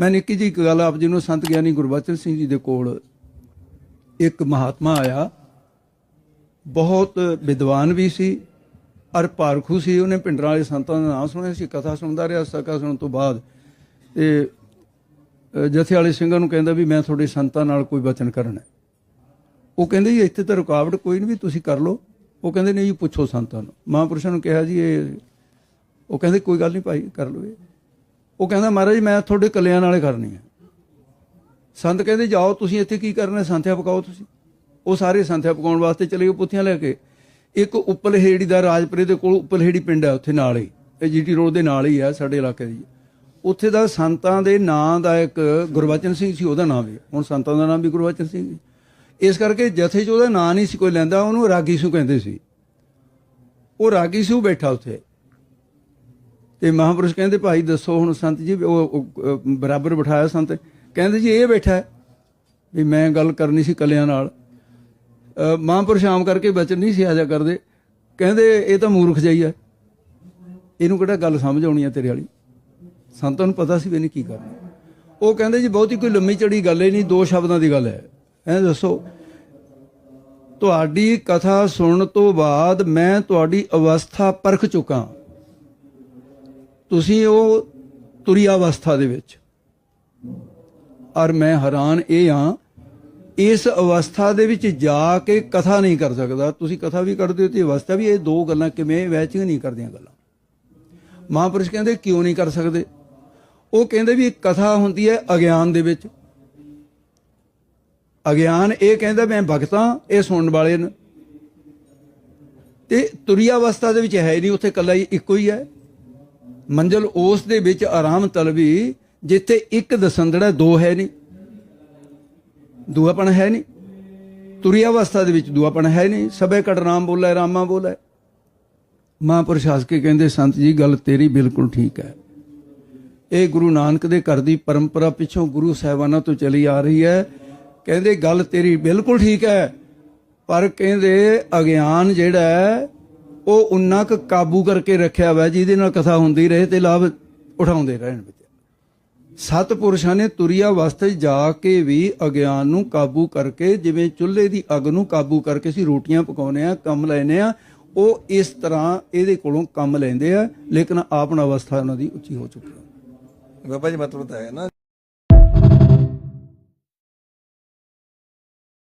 ਮੈਂ ਨਿੱਕੀ ਜੀ ਇੱਕ ਗੱਲ ਆਪ ਜੀ ਨੂੰ ਸੰਤ ਗਿਆਨੀ ਗੁਰਬਚਨ ਸਿੰਘ ਜੀ ਦੇ ਕੋਲ ਇੱਕ ਮਹਾਤਮਾ ਆਇਆ। ਬਹੁਤ ਵਿਦਵਾਨ ਵੀ ਸੀ, ਅਰ ਪਾਰਖੂ ਸੀ। ਉਹਨੇ ਪਿੰਡਰਾਂ ਵਾਲੇ ਸੰਤਾਂ ਦਾ ਨਾਮ ਸੁਣਿਆ ਸੀ, ਕਥਾ ਸੁਣਦਾ ਰਿਹਾ ਸਕਾ ਸੁਣਨ ਤੋਂ ਬਾਅਦ। ਤੇ ਜਥੇ ਵਾਲੇ ਸਿੰਘਾਂ ਨੂੰ ਕਹਿੰਦਾ ਵੀ ਮੈਂ ਤੁਹਾਡੇ ਸੰਤਾਂ ਨਾਲ ਕੋਈ ਵਚਨ ਕਰਨਾ ਉਹ ਕਹਿੰਦੇ ਜੀ ਇੱਥੇ ਤਾਂ ਰੁਕਾਵਟ ਕੋਈ ਨਹੀਂ ਵੀ ਤੁਸੀਂ ਕਰ ਲਓ। ਉਹ ਕਹਿੰਦੇ, ਨਹੀਂ ਜੀ, ਪੁੱਛੋ ਸੰਤਾਂ ਨੂੰ। ਮਹਾਂਪੁਰਸ਼ਾਂ ਨੂੰ ਕਿਹਾ ਜੀ, ਇਹ ਉਹ ਕਹਿੰਦੇ, ਕੋਈ ਗੱਲ ਨਹੀਂ ਭਾਈ, ਕਰ ਲਓ ਇਹ। ਉਹ ਕਹਿੰਦਾ, ਮਹਾਰਾਜ, ਮੈਂ ਤੁਹਾਡੇ ਕਲਿਆਂ ਨਾਲੇ ਕਰਨੀ ਹੈ ਸੰਤ ਕਹਿੰਦੇ, ਜਾਓ ਤੁਸੀਂ ਇੱਥੇ ਕੀ ਕਰਨਾ? ਸੰਥਿਆ ਪਕਾਓ ਤੁਸੀਂ। ਉਹ ਸਾਰੇ ਸੰਥਿਆ ਪਕਾਉਣ ਵਾਸਤੇ ਚਲੇ ਗਏ ਪੁੱਥੀਆਂ ਲੈ ਕੇ। ਇੱਕ ਉਪਲਹੇੜੀ ਦਾ ਰਾਜਪੁਰੇ ਦੇ ਕੋਲ ਉਪਲਹੇੜੀ ਪਿੰਡ ਹੈ ਉੱਥੇ ਨਾਲ ਹੀ। ਇਹ ਜੀਟੀ ਰੋਡ ਦੇ ਨਾਲ ਹੀ ਹੈ ਸਾਡੇ ਇਲਾਕੇ ਦੀ। ਉੱਥੇ ਦਾ ਸੰਤਾਂ ਦੇ ਨਾਂ ਦਾ ਇੱਕ ਗੁਰਬਚਨ ਸਿੰਘ ਸੀ, ਉਹਦਾ ਨਾਮ ਵੀ। ਹੁਣ ਸੰਤਾਂ ਦਾ ਨਾਮ ਵੀ ਗੁਰਬਚਨ ਸਿੰਘ ਜੀ ਇਸ ਕਰਕੇ ਜਥੇ 'ਚ ਉਹਦਾ ਨਾਂ ਨਹੀਂ ਸੀ ਕੋਈ ਲੈਂਦਾ, ਉਹਨੂੰ ਰਾਗੀ ਸੂ ਕਹਿੰਦੇ ਸੀ। ਉਹ ਰਾਗੀ ਸੂ ਬੈਠਾ ਉੱਥੇ। ਤੇ ਮਹਾਂਪੁਰਸ਼ ਕਹਿੰਦੇ ਭਾਈ ਦੱਸੋ ਹੁਣ ਸੰਤ ਜੀ ਉਹ ਬਰਾਬਰ ਬਿਠਾਇਆ ਸੰਤ। ਕਹਿੰਦੇ ਜੀ ਇਹ ਬੈਠਾ ਵੀ ਮੈਂ ਗੱਲ ਕਰਨੀ ਸੀ ਕਲਿਆਂ ਨਾਲ। ਅਹ, ਮਹਾਂਪੁਰਸ਼ ਆਮ ਕਰਕੇ ਬਚਨ ਨਹੀਂ ਸੀ ਆਜਾ ਕਰਦੇ। ਕਹਿੰਦੇ ਇਹ ਤਾਂ ਮੂਰਖ ਜਾਈ ਹੈ ਇਹਨੂੰ ਕਿਹੜਾ ਗੱਲ ਸਮਝ ਆਉਣੀ ਹੈ ਤੇਰੇ ਵਾਲੀ? ਸੰਤਾਂ ਨੂੰ ਪਤਾ ਸੀ ਵੀ ਇਹਨੇ ਕੀ ਕਰਨਾ। ਉਹ ਕਹਿੰਦੇ ਜੀ ਬਹੁਤੀ ਕੋਈ ਲੰਮੀ ਚੜੀ ਗੱਲ ਹੀ ਨਹੀਂ ਦੋ ਸ਼ਬਦਾਂ ਦੀ ਗੱਲ ਹੈ। ਐਂ ਦੱਸੋ ਤੁਹਾਡੀ ਕਥਾ ਸੁਣਨ ਤੋਂ ਬਾਅਦ ਮੈਂ ਤੁਹਾਡੀ ਅਵਸਥਾ ਪਰਖ ਚੁੱਕਾ। ਤੁਸੀਂ ਉਹ ਤੁਰੀ ਅਵਸਥਾ ਦੇ ਵਿੱਚ। ਔਰ ਮੈਂ ਹੈਰਾਨ ਇਹ ਹਾਂ, ਇਸ ਅਵਸਥਾ ਦੇ ਵਿੱਚ ਜਾ ਕੇ ਕਥਾ ਨਹੀਂ ਕਰ ਸਕਦਾ। ਤੁਸੀਂ ਕਥਾ ਵੀ ਕਰਦੇ ਹੋ ਤੇ ਅਵਸਥਾ ਵੀ, ਇਹ ਦੋ ਗੱਲਾਂ ਕਿਵੇਂ ਮੈਚਿੰਗ ਨਹੀਂ ਕਰਦੀਆਂ ਗੱਲਾਂ। ਮਹਾਂਪੁਰਸ਼ ਕਹਿੰਦੇ, ਕਿਉਂ ਨਹੀਂ ਕਰ ਸਕਦੇ? ਉਹ ਕਹਿੰਦੇ ਵੀ ਕਥਾ ਹੁੰਦੀ ਹੈ ਅਗਿਆਨ ਦੇ ਵਿੱਚ। ਅਗਿਆਨ ਇਹ ਕਹਿੰਦਾ, ਮੈਂ ਭਗਤਾਂ, ਇਹ ਸੁਣਨ ਵਾਲੇ ਨੇ ਤੇ ਤੁਰੀ ਅਵਸਥਾ ਦੇ ਵਿੱਚ ਹੈ ਹੀ ਨਹੀਂ, ਉੱਥੇ ਕੱਲਾ ਹੀ ਇੱਕੋ ਹੀ ਹੈ। ਮੰਜ਼ਲ ਉਸ ਦੇ ਵਿੱਚ ਆਰਾਮ ਤਲਵੀ ਜਿੱਥੇ ਇੱਕ ਦਸੰਦੜਾ ਦੋ ਹੈ ਨਹੀਂ। ਦੂਆਪਣ ਹੈ ਨਹੀਂ। ਤੁਰੀ ਅਵਸਥਾ ਦੇ ਵਿੱਚ ਦੂਆਪਣ ਹੈ ਨਹੀਂ। ਸਭੇ ਕਟ ਰਾਮ ਬੋਲੇ, ਰਾਮਾ ਬੋਲੇ। ਮਹਾਂਪੁਰਸ਼ ਹੱਸ ਕੇ ਕਹਿੰਦੇ, ਸੰਤ ਜੀ, ਗੱਲ ਤੇਰੀ ਬਿਲਕੁਲ ਠੀਕ ਹੈ। ਇਹ ਗੁਰੂ ਨਾਨਕ ਦੇ ਘਰ ਦੀ ਪਰੰਪਰਾ ਪਿੱਛੋਂ ਗੁਰੂ ਸਾਹਿਬਾਨਾਂ ਤੋਂ ਚਲੀ ਆ ਰਹੀ ਹੈ। ਕਹਿੰਦੇ, ਗੱਲ ਤੇਰੀ ਬਿਲਕੁਲ ਠੀਕ ਹੈ। ਪਰ ਕਹਿੰਦੇ, ਅਗਿਆਨ ਜਿਹੜਾ ਉਹ ਉਨਾ ਕੁ ਕਾਬੂ ਕਰਕੇ ਰੱਖਿਆ ਹੋਇਆ ਜਿਹਦੇ ਨਾਲ ਕਥਾ ਹੁੰਦੀ ਰਹੇ ਤੇ ਲਾਭ ਉਠਾਉਂਦੇ ਰਹਿਣ ਵਿੱਚ। ਸਤ ਪੁਰਸ਼ਾਂ ਨੇ ਤੁਰਿਆ ਵਾਸਤੇ ਜਾ ਕੇ ਵੀ ਅਗਿਆਨ ਨੂੰ ਕਾਬੂ ਕਰਕੇ, ਜਿਵੇਂ ਚੁੱਲ੍ਹੇ ਦੀ ਅੱਗ ਨੂੰ ਕਾਬੂ ਕਰਕੇ ਅਸੀਂ ਰੋਟੀਆਂ ਪਕਾਉਨੇ ਆ ਕੰਮ ਲੈਨੇ ਆ ਉਹ ਇਸ ਤਰ੍ਹਾਂ ਇਹਦੇ ਕੋਲੋਂ ਕੰਮ ਲੈਂਦੇ ਆ, ਲੇਕਿਨ ਆਪਣਾ ਅਵਸਥਾ ਉਹਨਾਂ ਦੀ ਉੱਚੀ ਹੋ ਚੁੱਕੀ ਹੈ। ਬਾਬਾ ਜੀ, ਮਤਲਬ ਤਾਂ ਹੈ ਨਾ।